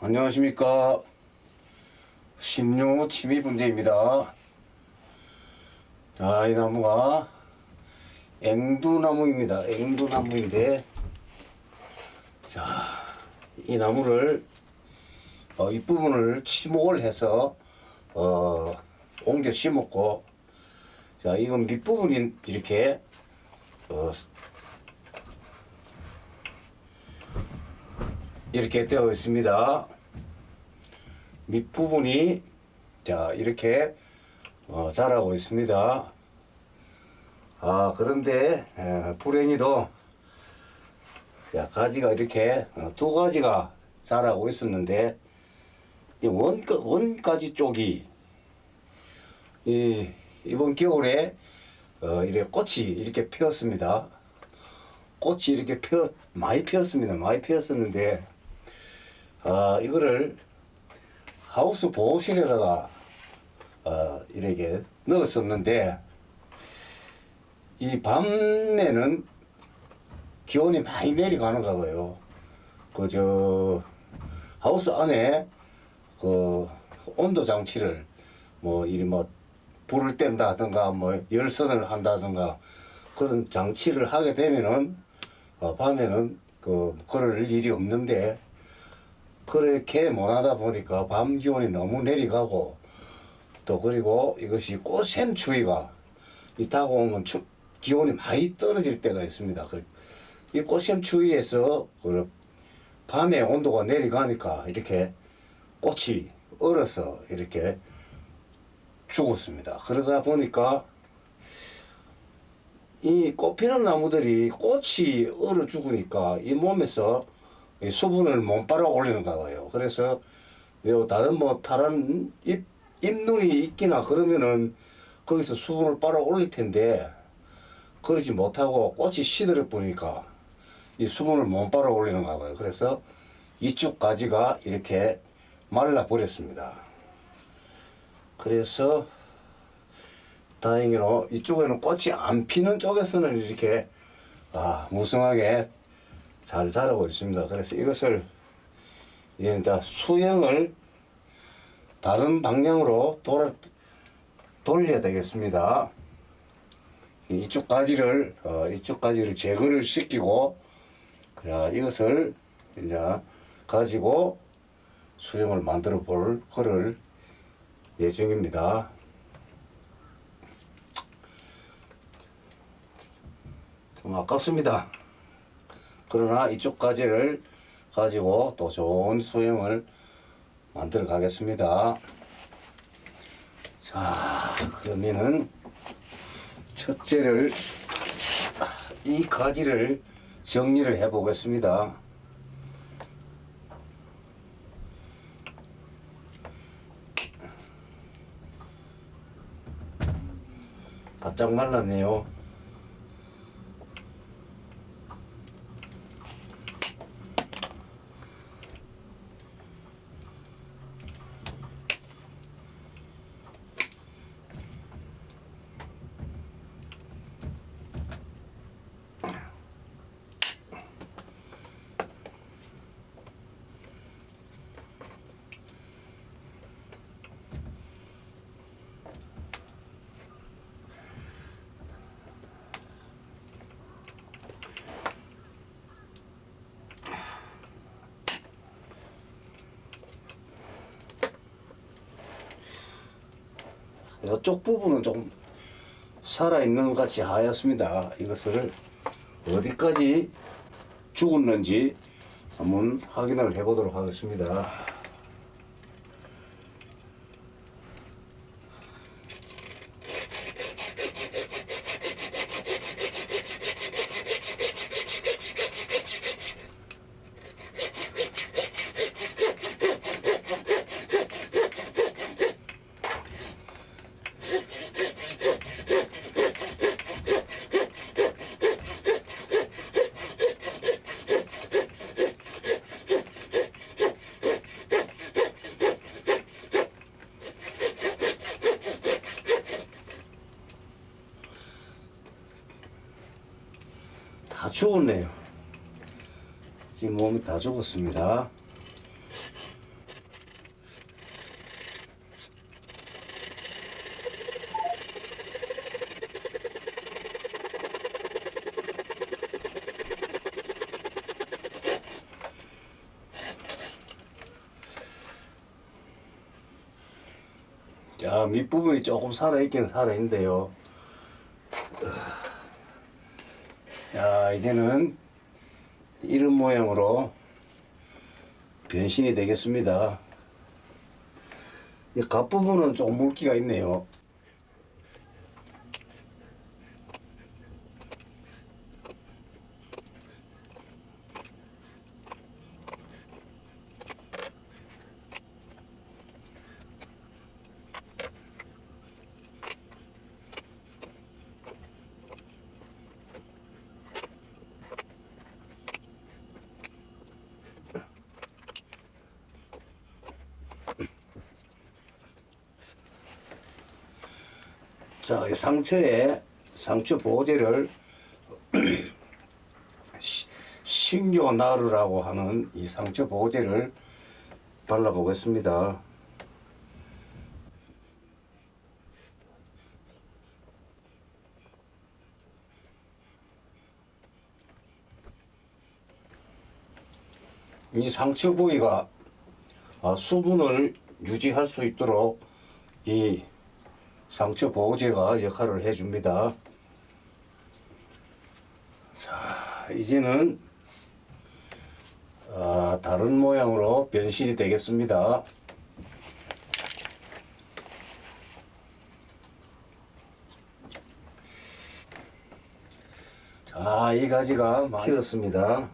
안녕하십니까. 침입 문제입니다. 자, 이 나무가 앵두나무입니다. 앵두나무인데, 자, 이 나무를, 어, 윗부분을 치목을 해서, 어, 옮겨 심었고, 자, 이건 밑부분이 이렇게, 어, 이렇게 되어 있습니다. 밑부분이 자 이렇게 어, 자라고 있습니다. 아 그런데 에, 불행히도 자 가지가 이렇게 어, 두 가지가 자라고 있었는데 이 원, 원가지 쪽이 이, 이번 겨울에 어, 이렇게 꽃이 이렇게 피었습니다. 꽃이 이렇게 피어 많이 피었습니다. 많이 피었었는데 아 이거를 하우스 보호실에다가 어, 이렇게 넣었었는데 이 밤에는 기온이 많이 내려가는가 봐요. 그저 하우스 안에 그 온도 장치를 뭐 이리 뭐 불을 뗀다든가 뭐 열선을 한다든가 그런 장치를 하게 되면은 어, 밤에는 그 그럴 일이 없는데 그렇게 못하다 보니까 밤 기온이 너무 내려가고 또 그리고 이것이 꽃샘 추위가 있다고 오면 추, 기온이 많이 떨어질 때가 있습니다. 그- 이 꽃샘 추위에서 그 밤에 온도가 내려가니까 이렇게 꽃이 얼어서 이렇게 죽었습니다. 그러다 보니까 이 꽃피는 나무들이 꽃이 얼어 죽으니까 이 몸에서 이 수분을 못 빨아 올리는가 봐요. 그래서 요 다른 뭐 파란 잎, 잎눈이 있기나 그러면은 거기서 수분을 빨아 올릴 텐데 그러지 못하고 꽃이 시들어 보니까 이 수분을 못 빨아 올리는가 봐요. 그래서 이쪽 가지가 이렇게 말라 버렸습니다. 그래서 다행히로 이쪽에는 꽃이 안 피는 쪽에서는 이렇게 아 무성하게 잘 자라고 있습니다. 그래서 이것을 이제 다 수영을 다른 방향으로 돌아, 돌려야 되겠습니다. 이쪽 가지를 어, 이쪽 가지를 제거를 시키고 자, 이것을 이제 가지고 수영을 만들어 볼 거를 예정입니다. 좀 아깝습니다. 그러나 이쪽 가지를 가지고 또 좋은 수영을 만들어 가겠습니다. 자, 그러면은 첫째를 이 가지를 정리를 해 보겠습니다. 바짝 말랐네요. 이쪽 부분은 좀 살아있는 것 같이 하얗습니다. 이것을 어디까지 죽었는지 한번 확인을 해보도록 하겠습니다. 죽었네요. 지금 몸이 다 죽었습니다. 자, 밑부분이 조금 살아있긴 살아있는데요. 자, 이제는 이런 모양으로 변신이 되겠습니다. 이 갓부분은 좀 물기가 있네요. 자, 이 상처에 상처 보호제를 시- 신교나르라고 하는 이 상처 보호제를 발라보겠습니다. 이 상처 부위가 아, 수분을 유지할 수 있도록 이 상처 보호제가 역할을 해줍니다. 자, 이제는 아, 다른 모양으로 변신이 되겠습니다. 자, 이 가지가 많이 길었습니다.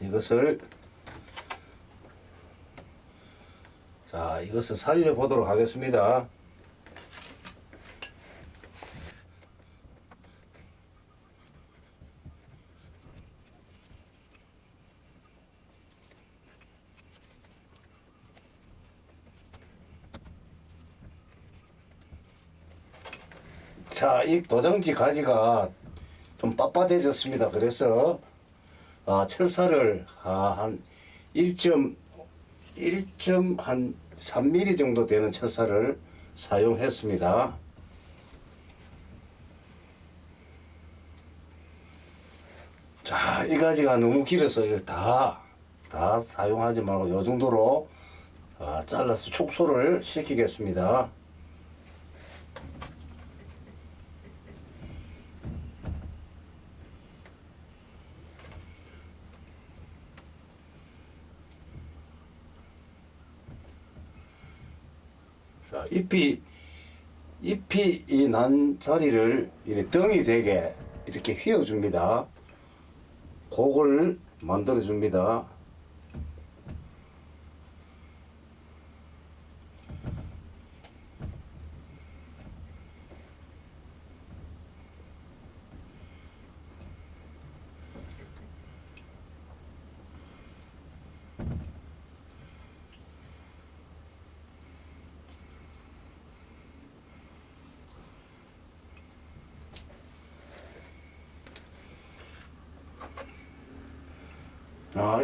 이것을 자, 이것을 살려보도록 하겠습니다. 자, 이 도장지 가지가 좀 빳빳해졌습니다. 그래서 아, 철사를 아, 한 1 점 1점 한 3mm 정도 되는 철사를 사용했습니다. 자, 이 가지가 너무 길어서 이거 다, 다 사용하지 말고 요 정도로 아, 잘라서 축소를 시키겠습니다. 자, 잎이 잎이 이 난 자리를 이렇게 덩이 되게 이렇게 휘어줍니다. 곡을 만들어 줍니다.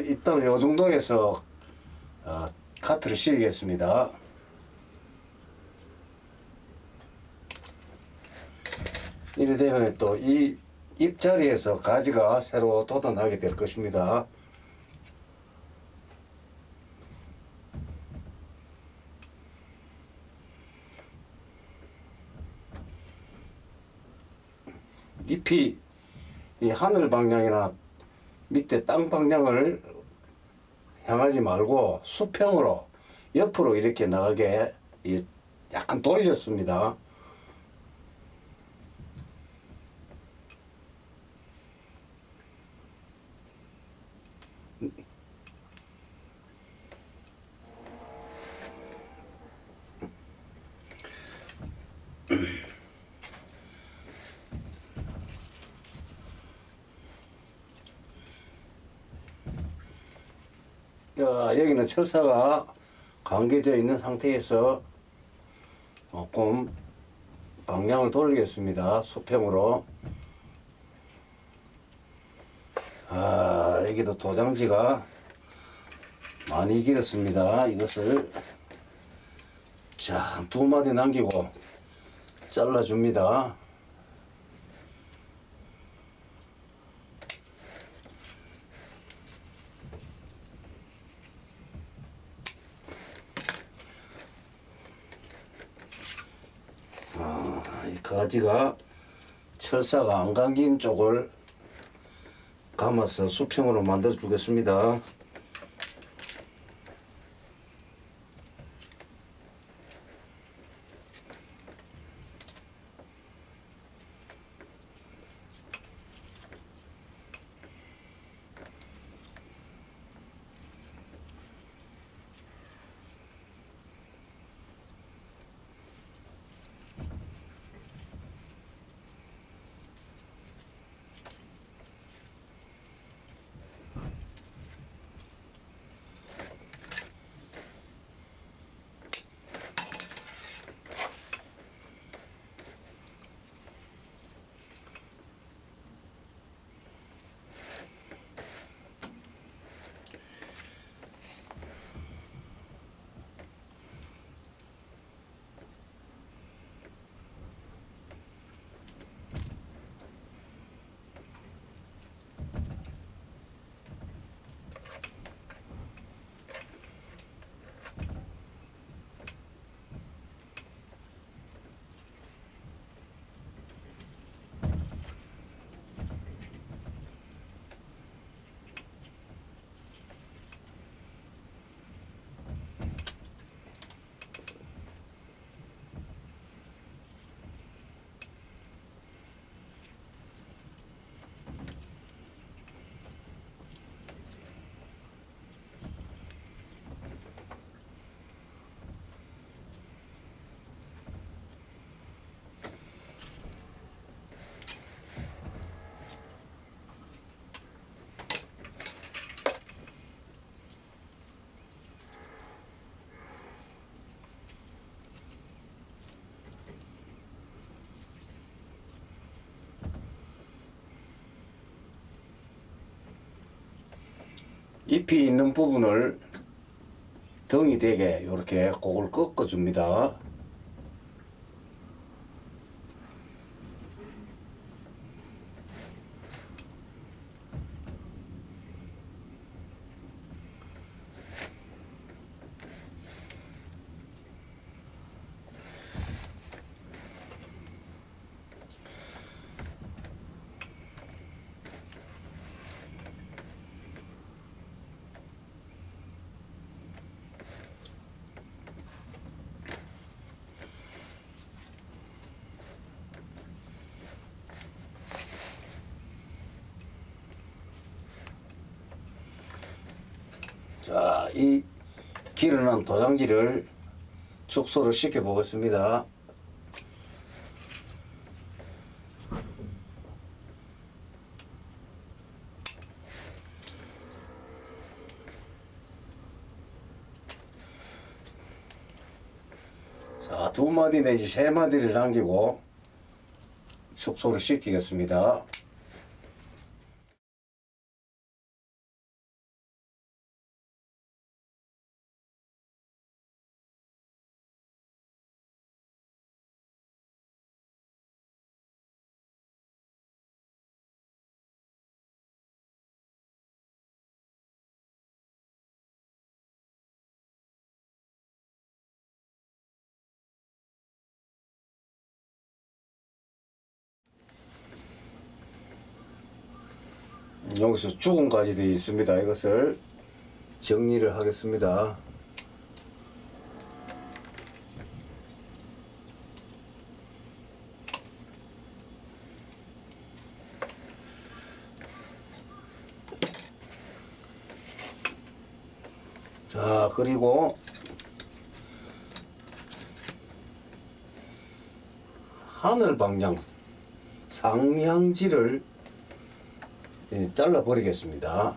아, 일단 요 정도에서 아, 카트를 씌우겠습니다. 이래 되면 또이 잎자리에서 가지가 새로 돋아나게 될 것입니다. 잎이 이 하늘 방향이나 밑에 땅 방향을 향하지 말고 수평으로 옆으로 이렇게 나가게 이 약간 돌렸습니다. 자, 여기는 철사가 감겨져 있는 상태에서 조금 방향을 돌리겠습니다. 수평으로. 아, 여기도 도장지가 많이 길었습니다. 이것을 자, 두 마디 남기고 잘라줍니다. 가지가 철사가 안 감긴 쪽을 감아서 수평으로 만들어 주겠습니다. 잎이 있는 부분을 덩이 되게 이렇게 그걸 꺾어 줍니다. 자, 이 기르는 도장지를 축소를 시켜 보겠습니다. 자, 두 마디 내지 세 마디를 남기고 축소를 시키겠습니다. 여기서 죽음까지도 있습니다. 이것을 정리를 하겠습니다. 자, 그리고 하늘 방향 상향지를 예, 잘라 버리겠습니다.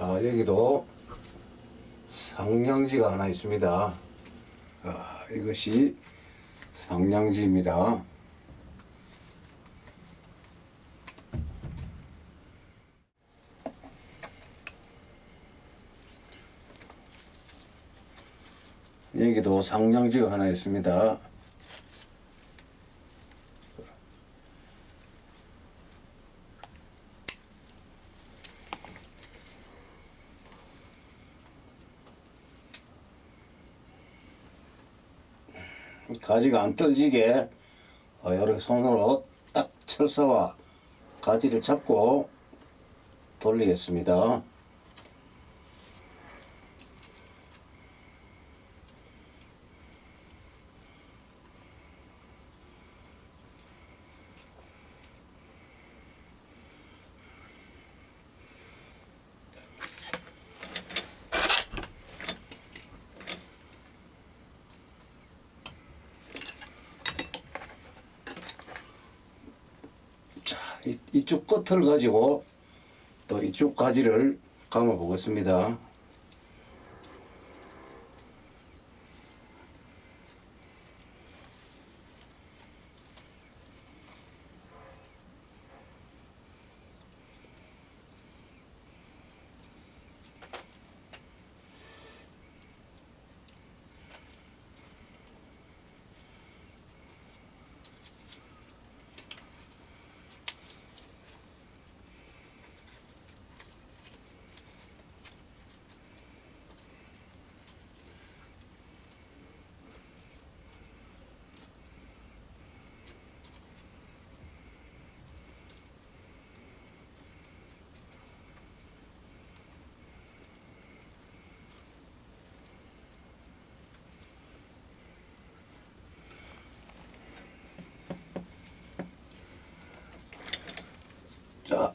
자, 여기도 상령지가 하나 있습니다. 아, 이것이 상량지입니다. 여기도 상량지가 하나 있습니다. 가지가 안 떨어지게 어, 이렇게 손으로 딱 철사와 가지를 잡고 돌리겠습니다. 자, 이, 이쪽 끝을 가지고 또 이쪽 가지를 감아 보겠습니다.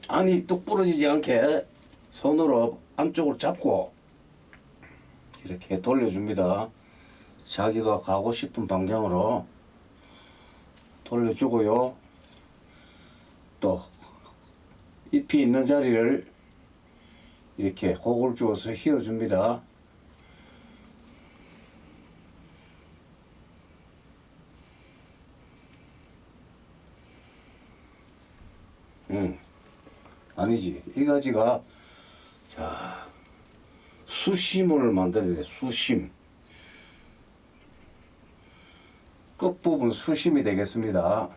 안이 뚝 부러지지 않게 손으로 안쪽을 잡고 이렇게 돌려줍니다. 자기가 가고 싶은 방향으로 돌려주고요. 또 잎이 있는 자리를 이렇게 곡을 주어서 휘어줍니다. 음. 아니지. 이 가지가 자 수심을 만들어야 돼. 수심. 끝부분 수심이 되겠습니다.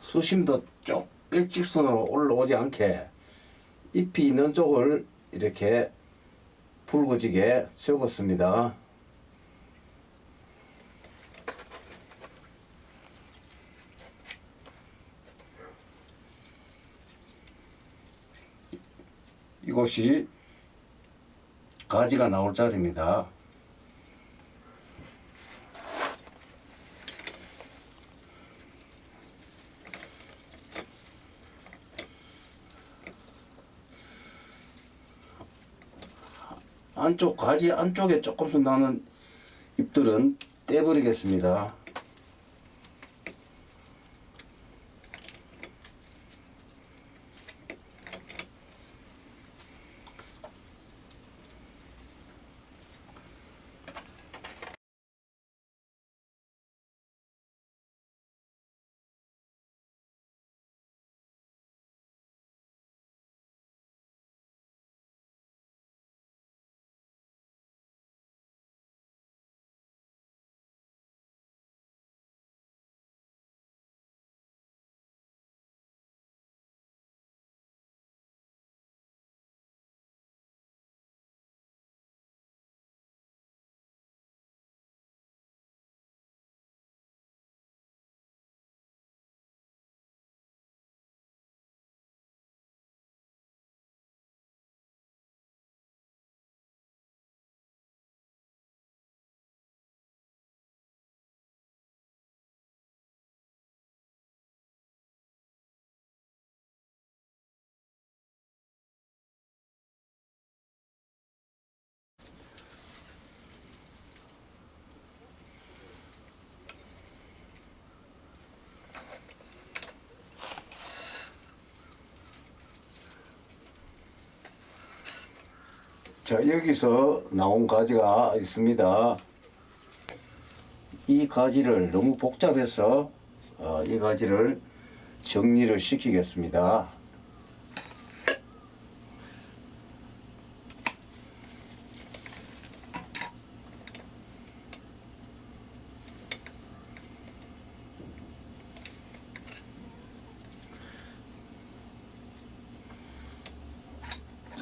수심도 쭉 일직선으로 올라오지 않게 잎이 있는 쪽을 이렇게 붉어지게 적었습니다. 이곳이 가지가 나올 자리입니다. 안쪽 가지 안쪽에 조금씩 나는 잎들은 떼버리겠습니다. 자 여기서 나온 가지가 있습니다. 이 가지를 너무 복잡해서 어, 이 가지를 정리를 시키겠습니다.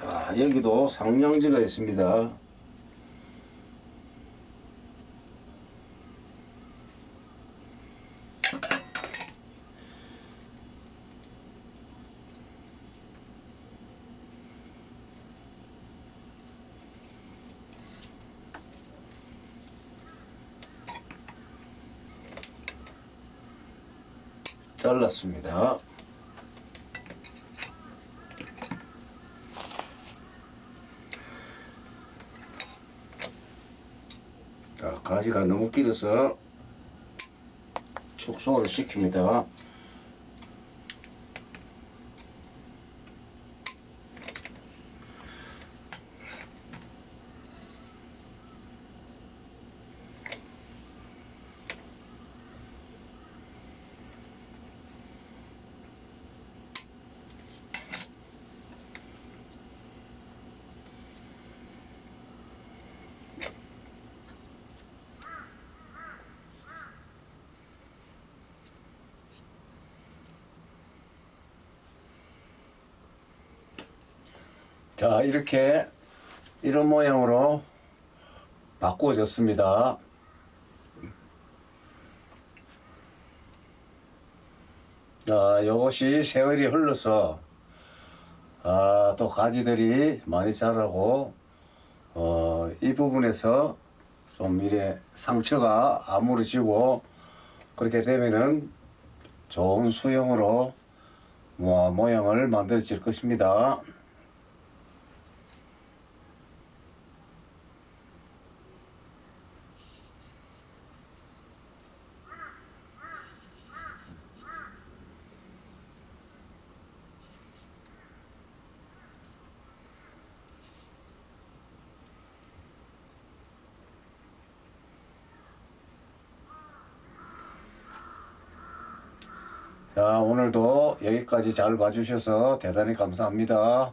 자 여기도 상량지가 있습니다. 잘랐습니다. 자, 가지가 너무 길어서 축소를 시킵니다. 자, 이렇게 이런 모양으로 바꾸어졌습니다. 자, 이것이 세월이 흘러서 아, 또 가지들이 많이 자라고 어, 이 부분에서 좀 이래 상처가 아무러지고 그렇게 되면은 좋은 수영으로 뭐 모양을 만들어질 것입니다. 자, 오늘도 여기까지 잘 봐주셔서 대단히 감사합니다.